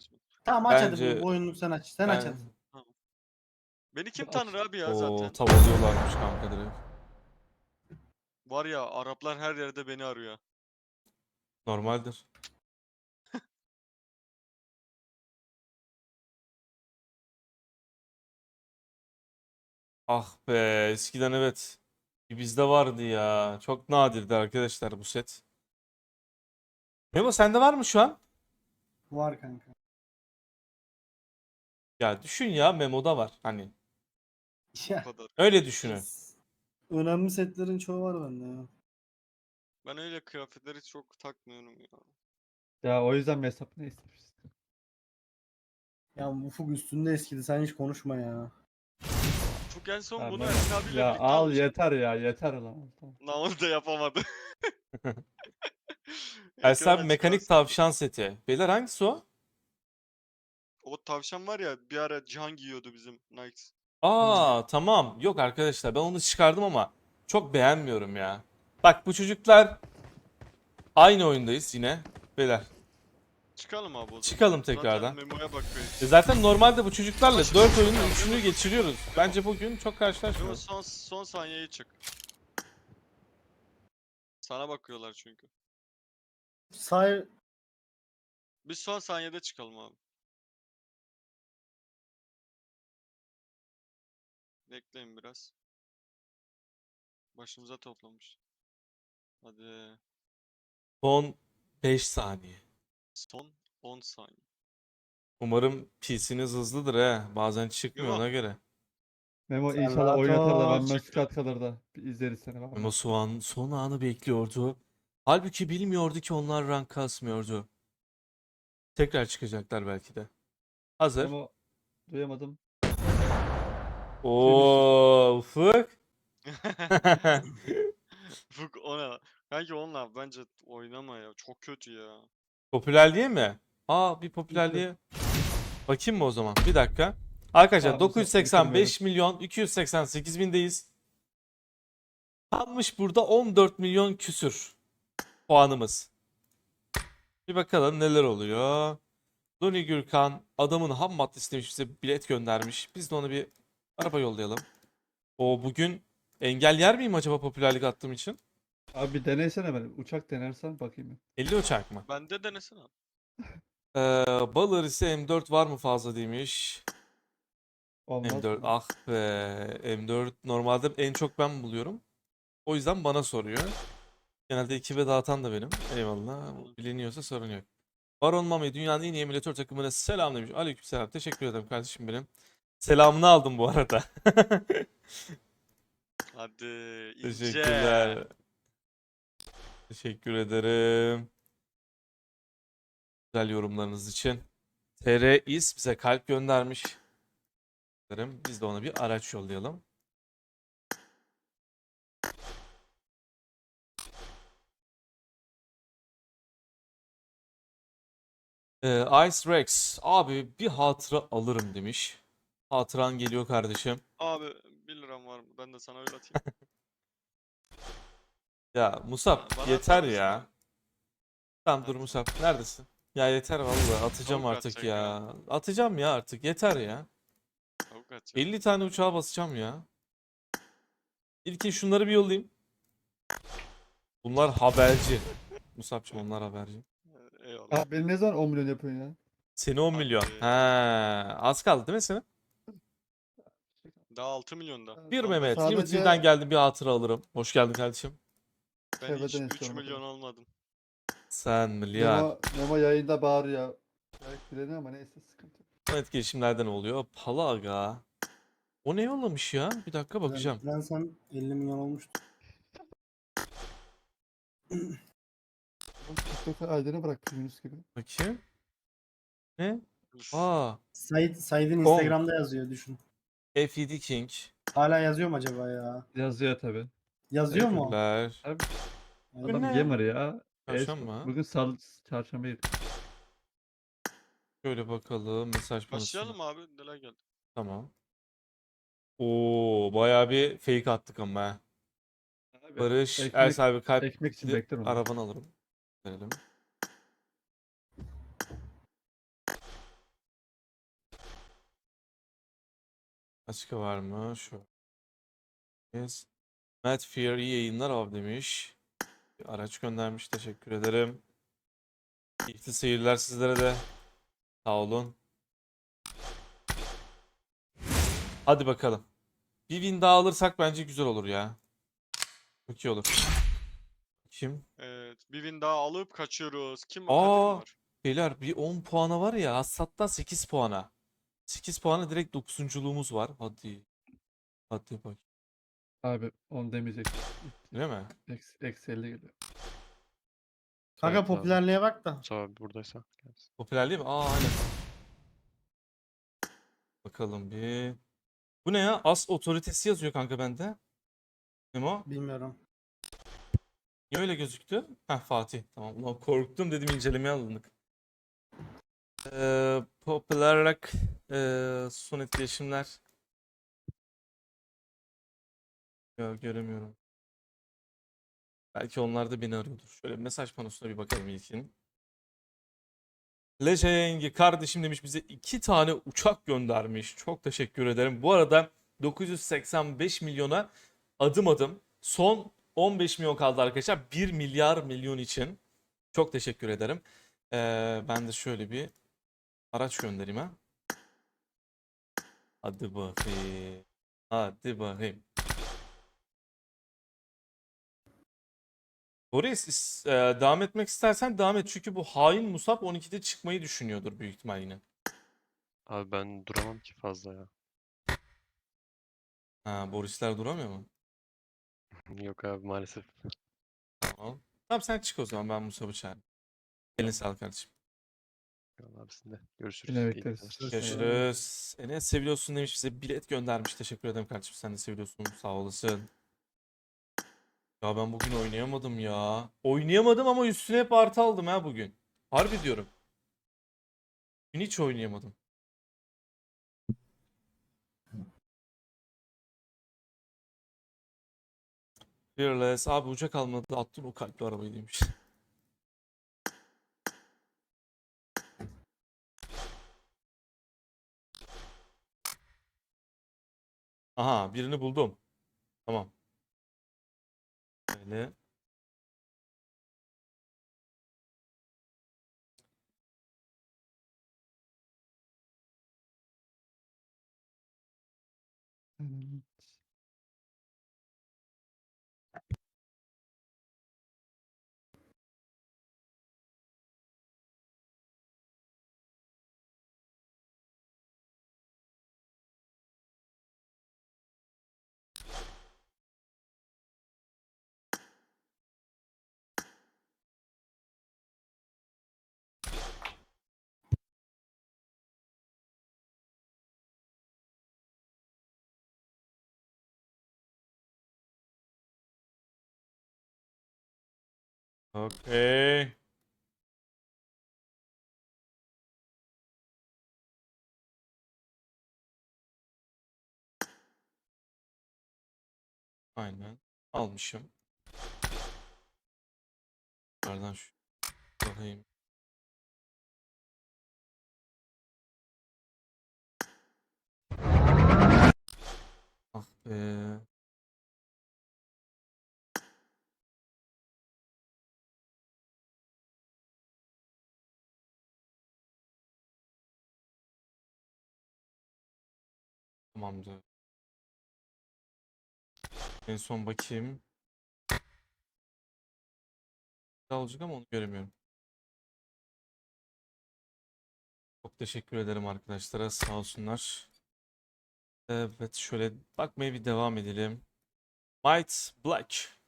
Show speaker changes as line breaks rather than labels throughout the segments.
açmadım.
Tamam aç
Bence-
hadi bu oyunu sen aç. Sen aç
Ben-
hadi.
Beni kim tanır abi ya
Oo
zaten?
tavalıyorlarmış kanka direkt.
Var ya Araplar her yerde beni arıyor.
Normaldir. Ah be eskiden evet. Bizde vardı ya. Çok nadirdi arkadaşlar bu set. Memo sende var mı şu an?
Var kanka.
Ya düşün ya Memo'da var. Hani
Ya.
kadar.
öyle düşünün.
Önemli setlerin çoğu var bende ya.
Ben öyle kıyafetleri çok takmıyorum ya.
Ya o yüzden mi hesap ne istemişsin?
Ya Ufuk üstünde eskidi sen hiç konuşma ya.
Çok en son
Ya
bunu
ben-
Ersin abiyle
Ya
birlikte
al
almıştık.
yeter ya yeter lan. Tamam.
Da yapamadı.
Abi mekanik tavşan seti. Beyler hangisi o?
O tavşan var ya bir ara Cihan giyiyordu bizim Nike.
Aa tamam. Yok arkadaşlar ben onu çıkardım ama çok beğenmiyorum ya. Bak bu çocuklar aynı oyundayız yine. Beyler
Çıkalım abi o zaman.
çıkalım
Zaten
tekrardan.
Memo'ya bak be.
E Zaten normalde bu çocuklarla 4 oyunun 3'ünü geçiriyoruz. Bence bugün çok
Memo
karşılaşmıyoruz.
son, son saniyeye çık. Sana bakıyorlar çünkü.
Say
Biz son saniyede çıkalım abi. Bekleyin biraz. Başımıza toplamış. Hadi.
Son 5 saniye.
Son 10 saniye.
Umarım PC'niz hızlıdır he. Bazen çıkmıyor
Yok.
ona göre.
Memo
Sen
inşallah
rahat
oyun atar da
ol,
ben. Meksika kalır da bir izleriz seni.
Memo Soğan son anı bekliyordu. Halbuki bilmiyordu ki onlar rank kasmıyordu. Tekrar çıkacaklar belki de. Hazır.
Memo duyamadım.
Oo Ufuk.
Fuk o ne? Kanki onunla bence oynama ya. Çok kötü ya.
Popülerliğe mi? Aa bir popülerliğe. Bakayım mı o zaman? Bir dakika. Arkadaşlar
Tamam, Musa,
985 milyon 288 bindeyiz. Kalmış burada 14 milyon küsür puanımız. Bir bakalım neler oluyor. Doni Gürkan adamın ham maddesi demiş bize bilet göndermiş. Biz de ona bir araba yollayalım. O bugün engel yer miyim acaba popülerlik attığım için?
Abi bir denesene beni. Uçak denersen bakayım.
50 uçak mı?
Bende denesene.
Ee, Balır ise M4 var mı fazla demiş.
Olmaz.
M4
mı?
ah be M4 normalde en çok ben buluyorum. O yüzden bana soruyor. Genelde ekibe dağıtan da benim. Eyvallah. Biliniyorsa sorun yok. Baron Mami dünyanın en iyi emülatör takımına selam demiş. Aleykümselam. Teşekkür ederim kardeşim benim. Selamını aldım bu arada.
Hadi ince.
Teşekkürler. Teşekkür ederim. Güzel yorumlarınız için. TR İS bize kalp göndermiş. Biz de ona bir araç yollayalım. Ee, Ice Rex abi bir hatıra alırım demiş. Hatıran geliyor kardeşim.
Abi 1 liram var mı? Ben de sana öyle atayım.
Ya Musab
Bana
yeter ya. Tamam dur. Musab neredesin? Ya yeter vallahi atacağım
Tavuk
artık
atacak
ya.
ya.
Atacağım ya artık yeter ya.
Tavuk atacağım.
50 tane uçağa basacağım ya. İlkin şunları bir yollayayım. Bunlar haberci. Musab'cığım onlar haberci.
Eyvallah.
Abi beni ne zaman 10 milyon yapıyorsun ya?
Seni 10 milyon. He, az kaldı değil mi senin?
Daha 6 milyonda.
Bir Mehmet.
sadece-
Limited'den geldim bir hatıra alırım. Hoş geldin kardeşim.
Ben hiç 3
istiyorum
milyon almadım.
Sen milyar.
Memo, Memo yayında bağırıyor. Belki bileni ama neyse sıkıntı yok.
Evet girişimlerde ne oluyor? Pala aga. O ne yollamış ya? Bir dakika bakacağım.
Ben sen 50 milyon olmuştu.
Oğlum TikTok'a Ayden'e bıraktı Yunus gibi.
Bakayım. Ne? Aa.
Said, Said'in. Instagram'da yazıyor düşün.
F7 King.
Hala yazıyor mu acaba ya?
Yazıyor tabi.
Yazıyor mu?
Teşekkürler.
Abi,
Yani
adam
ne?
gamer ya.
Çarşamba.
Bugün salı çarşamba yeri.
Şöyle bakalım mesaj panosuna.
Başlayalım abi. Neler geldi?
Tamam. Oo, bayağı bir fake attık ama. ha.
Abi,
Barış,
ekmek-
Ers abi kalp
Ekmek için
bir de
bekler onu.
arabanı alırım. Verelim. Başka var mı? Şu. Yes. Matt Fear iyi yayınlar av demiş. Bir araç göndermiş. Teşekkür ederim. Keyifli seyirler sizlere de. Sağ olun. Hadi bakalım. Bir win daha alırsak bence güzel olur ya. Çok iyi olur. Kim?
Evet. Bir win daha alıp kaçıyoruz. Kim
Aa.
Aa. var?
Beyler bir 10 puana var ya. Hassat'tan 8 puana. 8 puana direkt 9'unculuğumuz var. Hadi. Hadi bak.
Abi onu demeyecek.
Değil mi?
Eksi, eksi 50 geliyor.
Kanka
Evet abi.
popülerliğe bak da.
Musa buradaysa. gelsin.
Popüler değil mi? Aa aynen. Bakalım bir. Bu ne ya? As otoritesi yazıyor kanka bende. Memo.
Bilmiyorum.
Niye öyle gözüktü? Heh Fatih. Tamam. Ulan korktum dedim incelemeye alındık. Ee, popüler olarak ee, son etkileşimler. Ya göremiyorum. Belki onlar da beni arıyordur. Şöyle mesaj panosuna bir bakalım ilkin. Leje Yengi kardeşim demiş bize iki tane uçak göndermiş. Çok teşekkür ederim. Bu arada 985 milyona adım adım son 15 milyon kaldı arkadaşlar. 1 milyar milyon için. Çok teşekkür ederim. Ee, ben de şöyle bir araç göndereyim ha. Hadi bakayım. Hadi bakayım. Boris is- e, devam etmek istersen devam et. Çünkü bu hain Musab 12'de çıkmayı düşünüyordur büyük ihtimal yine.
Abi ben duramam ki fazla ya.
Ha, Borisler duramıyor mu?
Yok abi maalesef.
Tamam. Tamam sen çık o zaman ben Musab'ı çağırayım. Elin sağlık kardeşim.
Eyvallah abisinde. Görüşürüz.
Yine
İyi
bekleriz.
geceler.
Görüşürüz. Enes seviyorsun demiş bize bilet göndermiş. Teşekkür ederim kardeşim. Sen de seviyorsun. Sağ olasın. Ya ben bugün oynayamadım ya. Oynayamadım ama üstüne hep artı aldım ha bugün. Harbi diyorum. Bugün hiç oynayamadım. Fearless. Abi uçak almadı. Attın o kalpli arabayı demiş. Aha birini buldum. Tamam. Böyle.
Hmm.
Okey. Aynen. Almışım. Nereden şu bakayım. Ah be. Tamamdır. En son bakayım. Olacak ama onu göremiyorum. Çok teşekkür ederim arkadaşlara. Sağ olsunlar. Evet şöyle bakmaya bir devam edelim. Might Black.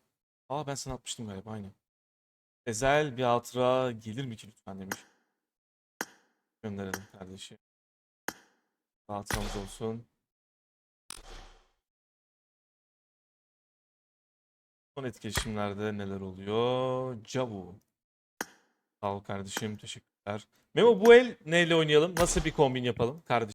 Aa ben sana atmıştım galiba aynı. Ezel bir hatıra gelir mi ki lütfen demiş. Gönderelim kardeşi. Hatıramız olsun. Son etkileşimlerde neler oluyor? Cavu. Sağ ol kardeşim. Teşekkürler. Memo bu el neyle oynayalım? Nasıl bir kombin yapalım kardeşim?